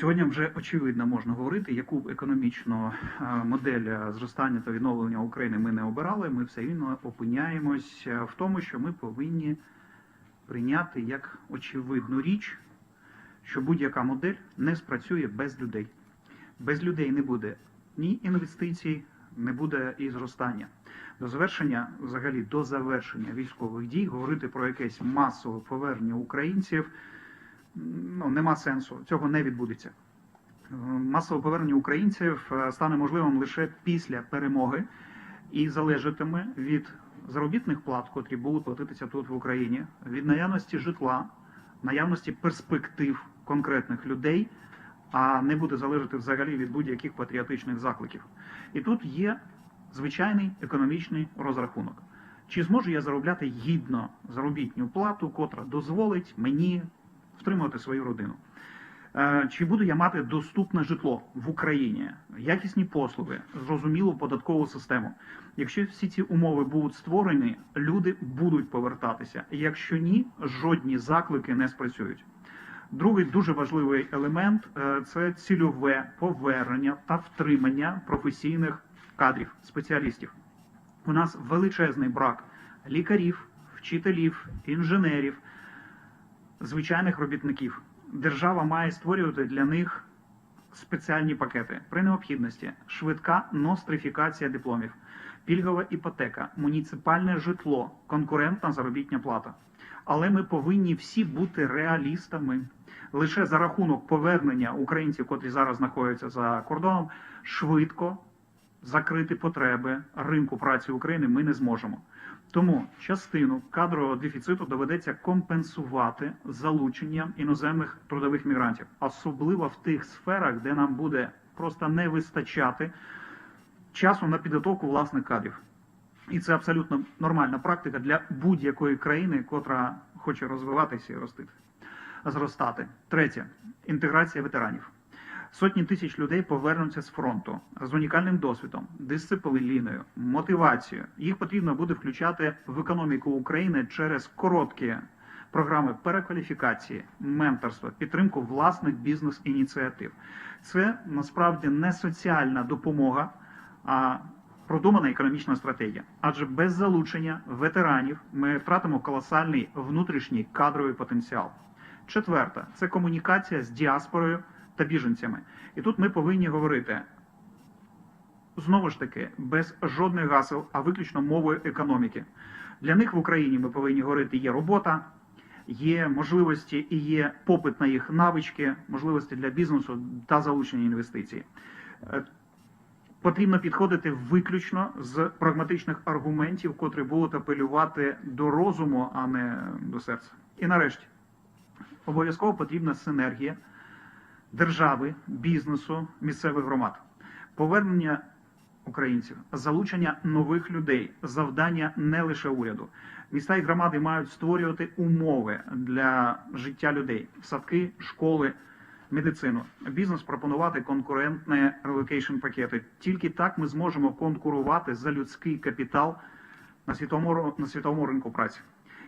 Сьогодні вже очевидно можна говорити, яку б економічну е, модель е, зростання та відновлення України ми не обирали. Ми все рівно опиняємось е, в тому, що ми повинні прийняти як очевидну річ, що будь-яка модель не спрацює без людей. Без людей не буде ні інвестицій, не буде і зростання. До завершення, взагалі, до завершення військових дій говорити про якесь масове повернення українців ну, нема сенсу. Цього не відбудеться. Е, Масове повернення українців е, стане можливим лише після перемоги і залежатиме від заробітних плат, котрі будуть платитися тут в Україні, від наявності житла, наявності перспектив конкретних людей, а не буде залежати взагалі від будь-яких патріотичних закликів. І тут є звичайний економічний розрахунок. Чи зможу я заробляти гідно заробітню плату, котра дозволить мені втримувати свою родину? Е, Чи буду я мати доступне житло в Україні, якісні послуги, зрозумілу податкову систему? Якщо всі ці умови будуть створені, люди будуть повертатися. Якщо ні, жодні заклики не спрацюють. Другий дуже важливий елемент е, це цільове повернення та втримання професійних кадрів, спеціалістів. У нас величезний брак лікарів, вчителів, інженерів, звичайних робітників. Держава має створювати для них спеціальні пакети при необхідності, швидка нострифікація дипломів, пільгова іпотека, муніципальне житло, конкурентна заробітня плата. Але ми повинні всі бути реалістами. Лише за рахунок повернення українців, котрі зараз знаходяться за кордоном, швидко закрити потреби ринку праці України ми не зможемо. Тому частину кадрового дефіциту доведеться компенсувати залученням іноземних трудових мігрантів, особливо в тих сферах, де нам буде просто не вистачати часу на підготовку власних кадрів. І це абсолютно нормальна практика для будь-якої країни, котра хоче розвиватися і ростити, зростати. Третє інтеграція ветеранів. Сотні тисяч людей повернуться з фронту з унікальним досвідом, дисципліною, мотивацією. Їх потрібно буде включати в економіку України через короткі програми перекваліфікації, менторства, підтримку власних бізнес-ініціатив. Це насправді не соціальна допомога, а продумана економічна стратегія. Адже без залучення ветеранів ми втратимо колосальний внутрішній кадровий потенціал. Четверта це комунікація з діаспорою та біженцями. І тут ми повинні говорити знову ж таки без жодних гасел, а виключно мовою економіки. Для них в Україні ми повинні говорити: є робота, є можливості і є попит на їх навички, можливості для бізнесу та залучення інвестицій. Е, Потрібно підходити виключно з прагматичних аргументів, котрі будуть апелювати до розуму, а не до серця. І нарешті обов'язково потрібна синергія держави, бізнесу, місцевих громад, повернення українців, залучення нових людей, завдання не лише уряду. Міста і громади мають створювати умови для життя людей, садки, школи, медицину. Бізнес пропонувати конкурентні релокейшн пакети. Тільки так ми зможемо конкурувати за людський капітал на світовому на світовому ринку праці.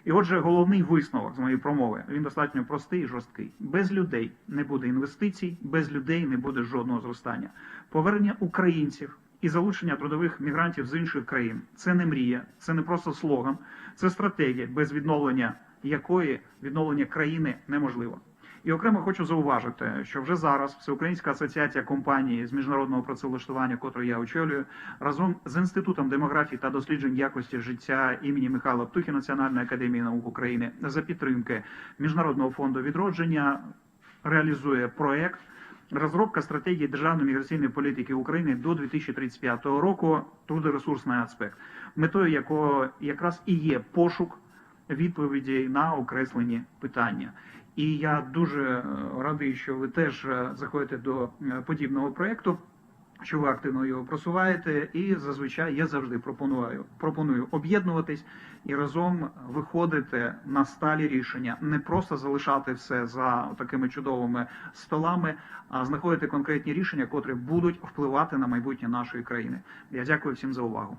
І отже, головний висновок з моєї промови він достатньо простий і жорсткий. Без людей не буде інвестицій, без людей не буде жодного зростання. Повернення українців і залучення трудових мігрантів з інших країн це не мрія, це не просто слоган, це стратегія, без відновлення якої відновлення країни неможливо. І окремо хочу зауважити, що вже зараз Всеукраїнська асоціація компаній з міжнародного працевлаштування, котру я очолюю, разом з інститутом демографії та досліджень якості життя імені Михайла Птухи Національної академії наук України за підтримки міжнародного фонду відродження реалізує проект. Розробка стратегії державної міграційної політики України до 2035 року трудоресурсний аспект, метою якого якраз і є пошук відповідей на окреслені питання. І я дуже е, радий, що ви теж е, заходите до е, подібного проєкту, що ви активно його просуваєте. І зазвичай я завжди пропоную пропоную об'єднуватись і разом виходити на сталі рішення, не просто залишати все за такими чудовими столами, а знаходити конкретні рішення, котрі будуть впливати на майбутнє нашої країни. Я дякую всім за увагу.